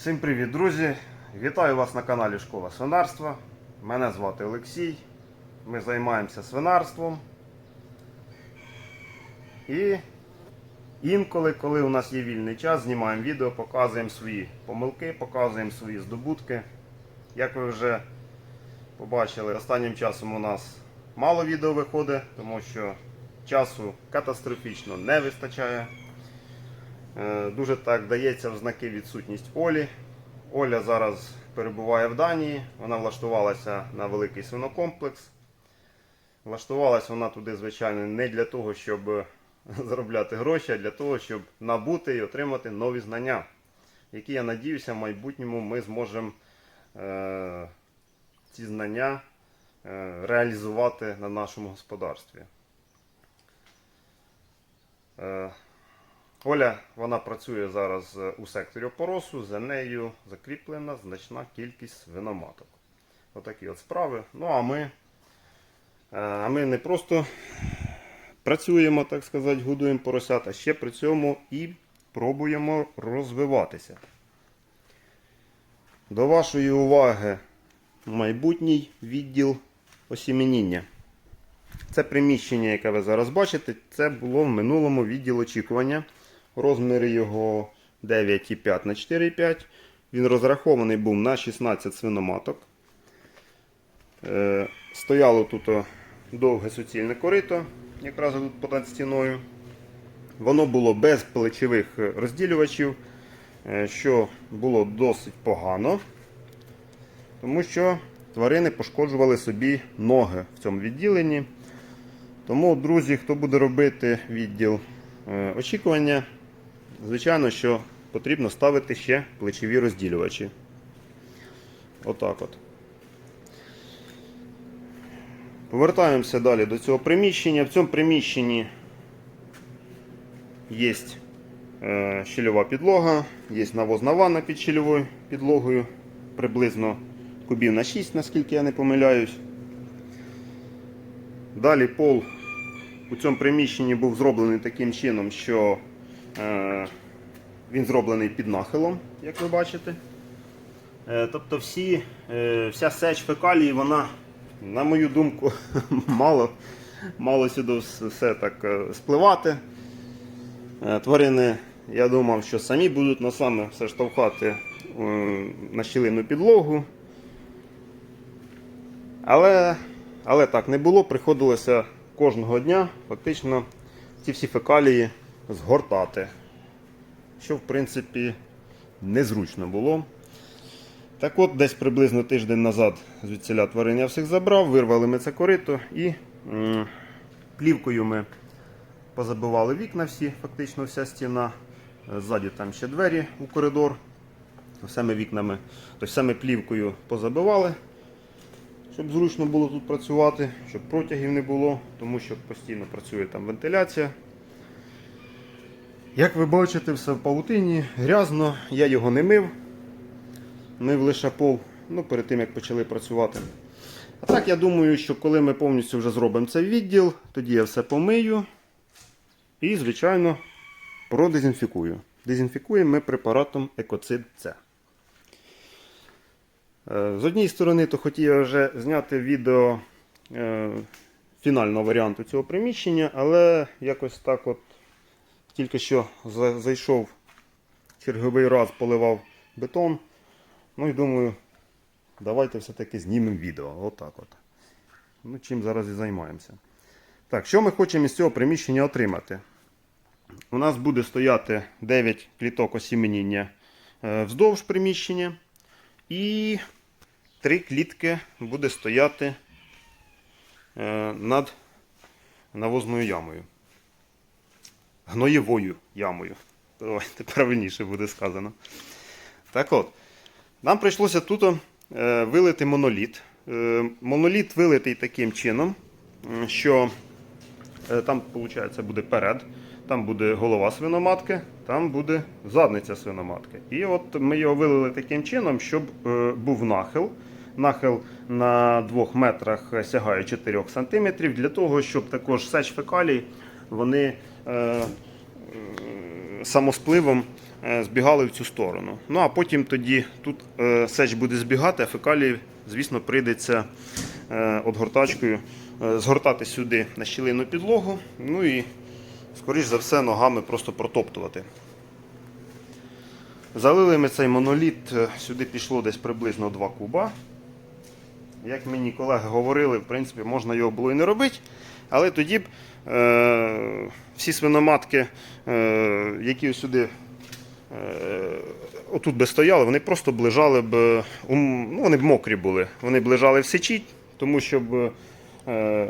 Всім привіт, друзі! Вітаю вас на каналі Школа свинарства. Мене звати Олексій. Ми займаємося свинарством. І інколи, коли у нас є вільний час, знімаємо відео, показуємо свої помилки, показуємо свої здобутки. Як ви вже побачили, останнім часом у нас мало відео виходить, тому що часу катастрофічно не вистачає. Е, Дуже так дається в знаки відсутність Олі. Оля зараз перебуває в Данії. Вона влаштувалася на великий свинокомплекс. Влаштувалася вона туди, звичайно, не для того, щоб заробляти гроші, а для того, щоб набути і отримати нові знання, які, я надіюся, в майбутньому ми зможемо е, ці знання е, реалізувати на нашому господарстві. Е, Оля вона працює зараз е, у секторі опоросу, за нею закріплена значна кількість свиноматок. Отакі от справи. Ну а ми, е, а ми не просто працюємо, так сказати, годуємо поросят, а ще при цьому і пробуємо розвиватися. До вашої уваги майбутній відділ осіменіння. Це приміщення, яке ви зараз бачите, це було в минулому відділ очікування. Розміри його 9,5 на 4,5. Він розрахований був на 16 свиноматок. Е, Стояло тут довге суцільне корито, якраз тут понад стіною. Воно було без плечових розділювачів, е, що було досить погано, тому що тварини пошкоджували собі ноги в цьому відділенні. Тому, друзі, хто буде робити відділ е, очікування, звичайно, що потрібно ставити ще плечові розділювачі. Отак от. Повертаємося далі до цього приміщення. В цьому приміщенні є е, щільова підлога, є навозна ванна під щільовою підлогою, приблизно кубів на 6, наскільки я не помиляюсь. Далі пол у цьому приміщенні був зроблений таким чином, що він зроблений під нахилом, як ви бачите. Е, тобто всі, е, вся сеч фекалії, вона, на мою думку, мало, мало сюди все так е, спливати. Е, тварини, я думав, що самі будуть носами все штовхати е, на щілину підлогу. Але, але так не було. Приходилося кожного дня фактично ці всі фекалії згортати. Що, в принципі, незручно було. Так от, десь приблизно тиждень назад звідсіля тварин я всіх забрав, вирвали ми це корито і м, плівкою ми позабивали вікна всі, фактично вся стіна. Е, Ззаді там ще двері у коридор. Все ми вікнами, тобто ми плівкою позабивали щоб зручно було тут працювати, щоб протягів не було, тому що постійно працює там вентиляція. Як ви бачите, все в павутині, грязно, я його не мив. Мив лише пол ну, перед тим, як почали працювати. А так, я думаю, що коли ми повністю вже зробимо цей відділ, тоді я все помию і, звичайно, продезінфікую. Дезінфікуємо ми препаратом Екоцид С. Е, З однієї сторони, то хотів я вже зняти відео е, фінального варіанту цього приміщення, але якось так от тільки що зайшов черговий раз, поливав бетон. Ну і думаю, давайте все-таки знімемо відео. Отак от. Ну, чим зараз і займаємося. Так, що ми хочемо із цього приміщення отримати? У нас буде стояти 9 кліток осіменіння е, вздовж приміщення. І три клітки буде стояти е, над навозною ямою. Гноєвою ямою. Давайте правильніше буде сказано. Так от, нам прийшлося тут е, вилити моноліт. Е, моноліт вилитий таким чином, що е, там, виходить, буде перед, там буде голова свиноматки, там буде задниця свиноматки. І от ми його вилили таким чином, щоб був нахил. Нахил на 2 метрах сягає 4 см, для того, щоб також сеч фекалій вони самоспливом е, збігали в цю сторону. Ну а потім тоді тут е, сеч буде збігати, а фекалії, звісно, прийдеться е, отгортачкою е, згортати сюди на щілину підлогу. Ну і, скоріш за все, ногами просто протоптувати. Залили ми цей моноліт, е, сюди пішло десь приблизно 2 куба. Як мені колеги говорили, в принципі, можна його було і не робити, але тоді б е, всі свиноматки, е, які сюди е, отут би стояли, вони просто б лежали б, е, ну, вони б мокрі були. Вони б лежали в сечі, тому що б, е,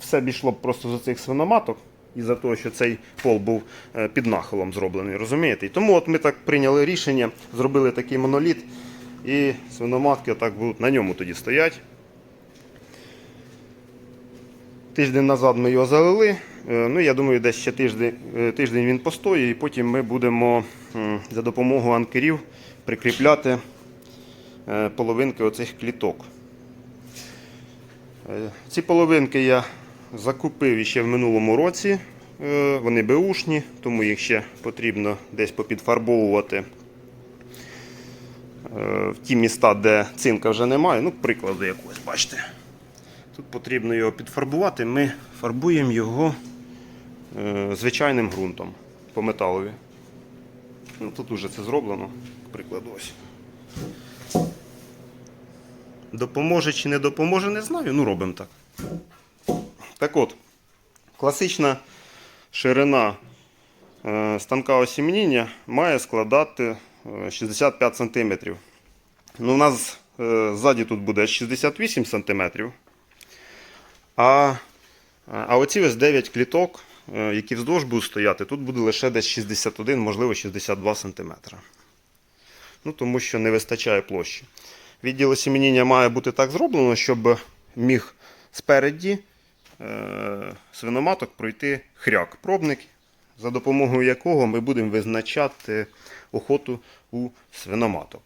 все б йшло просто з цих свиноматок. Із-за того, що цей пол був е, під нахилом зроблений, розумієте? І тому от ми так прийняли рішення, зробили такий моноліт, і свиноматки отак будуть на ньому тоді стоять. Тиждень назад ми його залили. Е, Ну, я думаю, десь ще тиждень, тиждень він постоїть, і потім ми будемо за допомогою анкерів прикріпляти е, половинки оцих кліток. Е, Ці половинки я закупив іще в минулому році. Вони беушні, тому їх ще потрібно десь попідфарбовувати в ті міста, де цинка вже немає. Ну, прикладу якогось, бачите. Тут потрібно його підфарбувати. Ми фарбуємо його е, звичайним ґрунтом по металові. Ну, тут уже це зроблено, прикладу ось. Допоможе чи не допоможе, не знаю. Ну, робимо так. Так от, класична ширина е, станка осімніння має складати е, 65 см. Ну, у нас е, ззаді тут буде 68 см. А, а оці ось 9 кліток, е, які вздовж будуть стояти, тут буде лише десь 61, можливо 62 см. Ну, тому що не вистачає площі. Відділ осіміння має бути так зроблено, щоб міг спереді е, свиноматок пройти хряк, пробник, за допомогою якого ми будемо визначати охоту у свиноматок.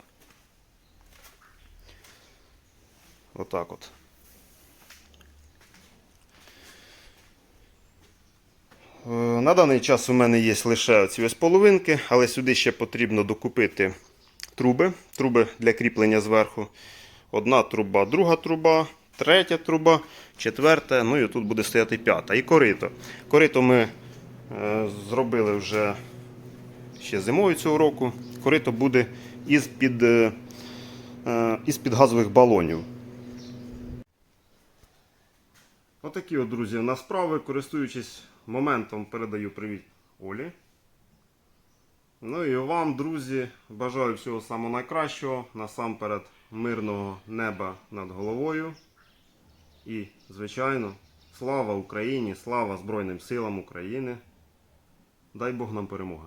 Отак от. На даний час у мене є лише ці ось половинки, але сюди ще потрібно докупити труби. Труби для кріплення зверху. Одна труба, друга труба, третя труба, четверта, ну і тут буде стояти п'ята. І корито. Корито ми е, зробили вже ще зимою цього року. Корито буде із-під е, е, із-під газових балонів. Отакі от, друзі, у нас справи. Користуючись моментом, передаю привіт Олі. Ну і вам, друзі, бажаю всього самого найкращого. Насамперед мирного неба над головою. І, звичайно, слава Україні, слава Збройним силам України. Дай Бог нам перемоги.